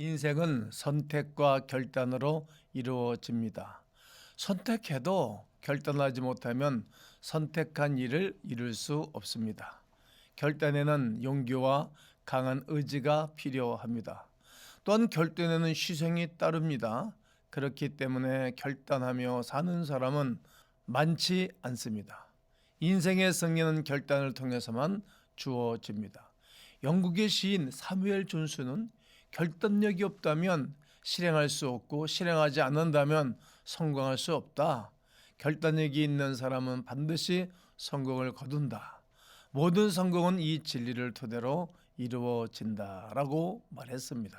인생은 선택과 결단으로 이루어집니다. 선택해도 결단하지 못하면 선택한 일을 이룰 수 없습니다. 결단에는 용기와 강한 의지가 필요합니다. 또한 결단에는 희생이 따릅니다. 그렇기 때문에 결단하며 사는 사람은 많지 않습니다. 인생의 승리는 결단을 통해서만 주어집니다. 영국의 시인 사무엘 존스는 결단력이 없다면 실행할 수 없고 실행하지 않는다면 성공할 수 없다. 결단력이 있는 사람은 반드시 성공을 거둔다. 모든 성공은 이 진리를 토대로 이루어진다라고 말했습니다.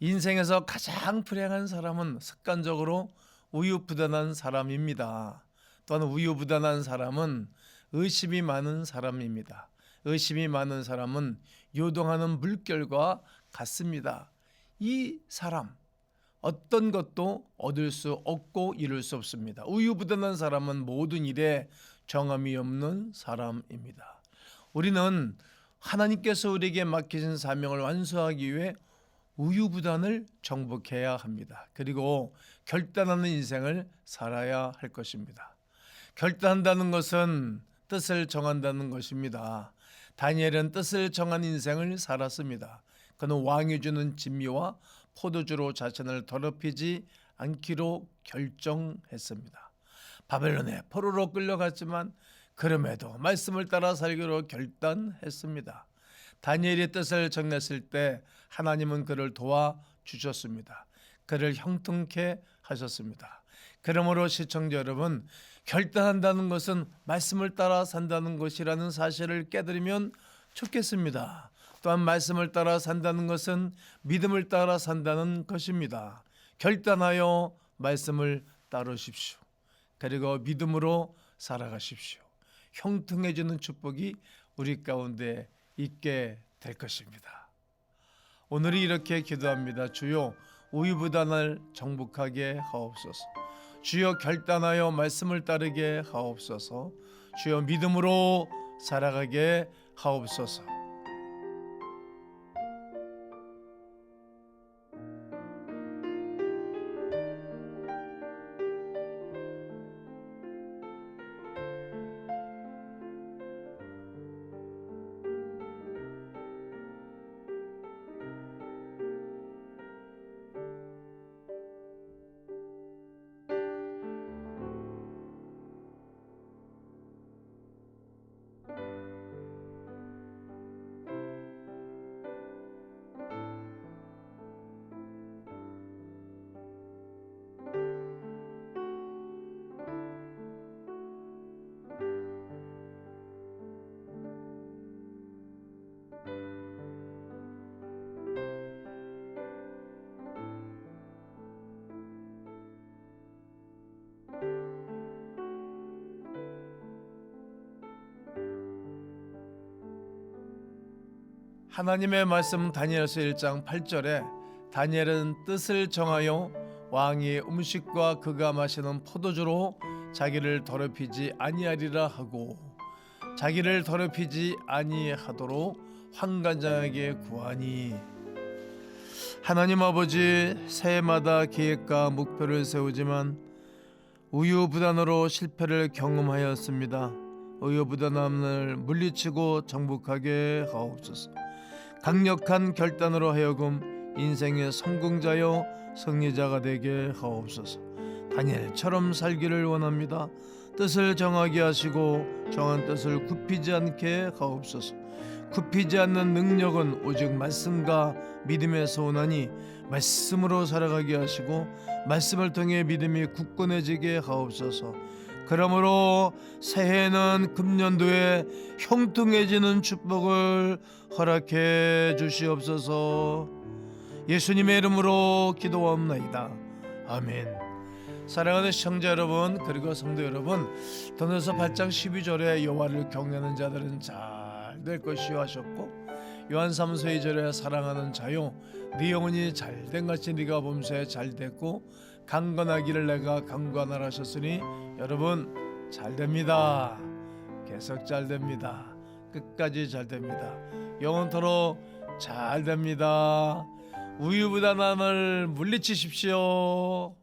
인생에서 가장 불행한 사람은 습관적으로 우유부단한 사람입니다. 또한 우유부단한 사람은 의심이 많은 사람입니다. 의심이 많은 사람은 요동하는 물결과 같습니다. 이 사람 어떤 것도 얻을 수 없고 이룰 수 없습니다. 우유부단한 사람은 모든 일에 정함이 없는 사람입니다. 우리는 하나님께서 우리에게 맡기신 사명을 완수하기 위해 우유부단을 정복해야 합니다. 그리고 결단하는 인생을 살아야 할 것입니다. 결단한다는 것은 뜻을 정한다는 것입니다. 다니엘은 뜻을 정한 인생을 살았습니다. 그는 왕이 주는 진미와 포도주로 자신을 더럽히지 않기로 결정했습니다. 바벨론에 포로로 끌려갔지만 그럼에도 말씀을 따라 살기로 결단했습니다. 다니엘의 뜻을 정했을 때 하나님은 그를 도와 주셨습니다. 그를 형통케 하셨습니다. 그러므로 시청자 여러분, 결단한다는 것은 말씀을 따라 산다는 것이라는 사실을 깨달으면 좋겠습니다. 또한 말씀을 따라 산다는 것은 믿음을 따라 산다는 것입니다. 결단하여 말씀을 따르십시오. 그리고 믿음으로 살아가십시오. 형통해지는 축복이 우리 가운데 있게 될 것입니다. 오늘이 이렇게 기도합니다. 주여 우유부단을 정복하게 하옵소서. 주여 결단하여 말씀을 따르게 하옵소서. 주여 믿음으로 살아가게 하옵소서. 하나님의 말씀 다니엘서 1장 8절에 다니엘은 뜻을 정하여 왕이 음식과 그가 마시는 포도주로 자기를 더럽히지 아니하리라 하고 자기를 더럽히지 아니하도록 환관장에게 구하니 하나님 아버지 새해마다 계획과 목표를 세우지만 우유부단으로 실패를 경험하였습니다. 우유부단함을 물리치고 정복하게 하옵소서. 강력한 결단으로 하여금 인생의 성공자여 승리자가 되게 하옵소서. 다니엘처럼 살기를 원합니다. 뜻을 정하게 하시고 정한 뜻을 굽히지 않게 하옵소서. 굽히지 않는 능력은 오직 말씀과 믿음에서 오나니 말씀으로 살아가게 하시고 말씀을 통해 믿음이 굳건해지게 하옵소서. 그러므로 새해는 금년도에 형통해지는 축복을 허락해 주시옵소서. 예수님의 이름으로 기도합나이다. 아멘. 사랑하는 시청자 여러분 그리고 성도 여러분 더너서 8장 12절에 여호와를 경외하는 자들은 잘 될 것이요 하셨고 요한 3서 2절에 사랑하는 자요 네 영혼이 잘된 같이 네가 범사에 잘 됐고 강건하기를 내가 강건하라 하셨으니 여러분 잘 됩니다. 계속 잘 됩니다. 끝까지 잘 됩니다. 영원토록 잘 됩니다. 우유부단함을 물리치십시오.